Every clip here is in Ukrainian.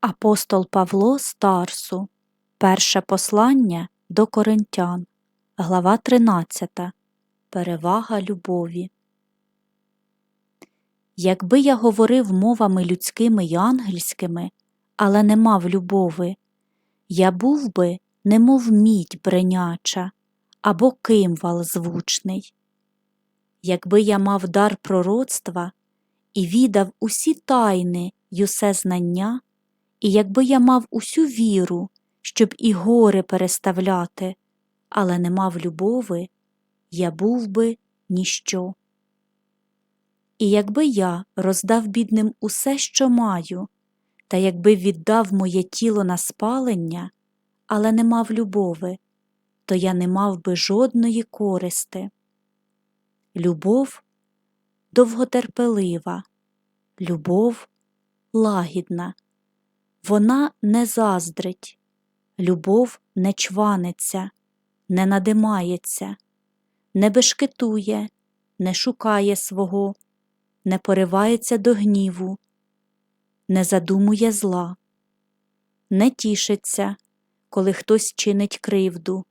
Апостол Павло з Тарсу. Перше послання до Коринтян. Глава 13. Перевага любові. Якби я говорив мовами людськими й ангельськими, але не мав любови, я був би, немов мідь бреняча або кимвал звучний. Якби я мав дар пророцтва і відав усі тайни й усе знання, і якби я мав усю віру, щоб і гори переставляти, але не мав любови, я був би ніщо. І якби я роздав бідним усе, що маю, та якби віддав моє тіло на спалення, але не мав любови, то я не мав би жодної користи. Любов довготерпелива, любов лагідна. Вона не заздрить, любов не чваниться, не надимається, не бешкетує, не шукає свого, не поривається до гніву, не задумує зла, не тішиться, коли хтось чинить кривду,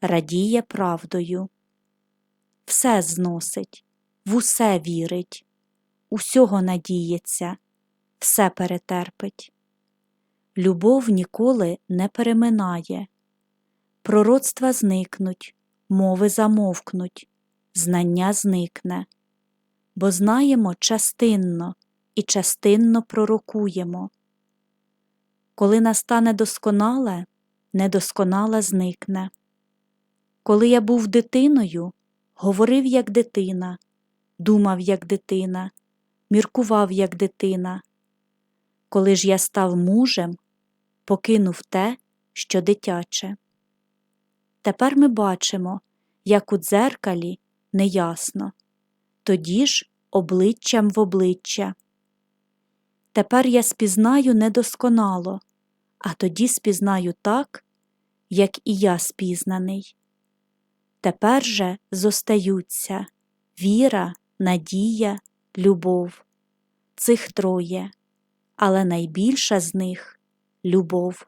радіє правдою. Все зносить, в усе вірить, усього надіється, все перетерпить. Любов ніколи не переминає, пророцтва зникнуть, мови замовкнуть, знання зникне, бо знаємо частинно і частинно пророкуємо. Коли настане досконале, недосконале зникне. Коли я був дитиною, говорив як дитина, думав як дитина, міркував як дитина. Коли ж я став мужем, покинув те, що дитяче. Тепер ми бачимо, як у дзеркалі неясно, тоді ж обличчям в обличчя. Тепер я спізнаю недосконало, а тоді спізнаю так, як і я спізнаний. Тепер же зостаються віра, надія, любов. Цих троє, але найбільша з них любов.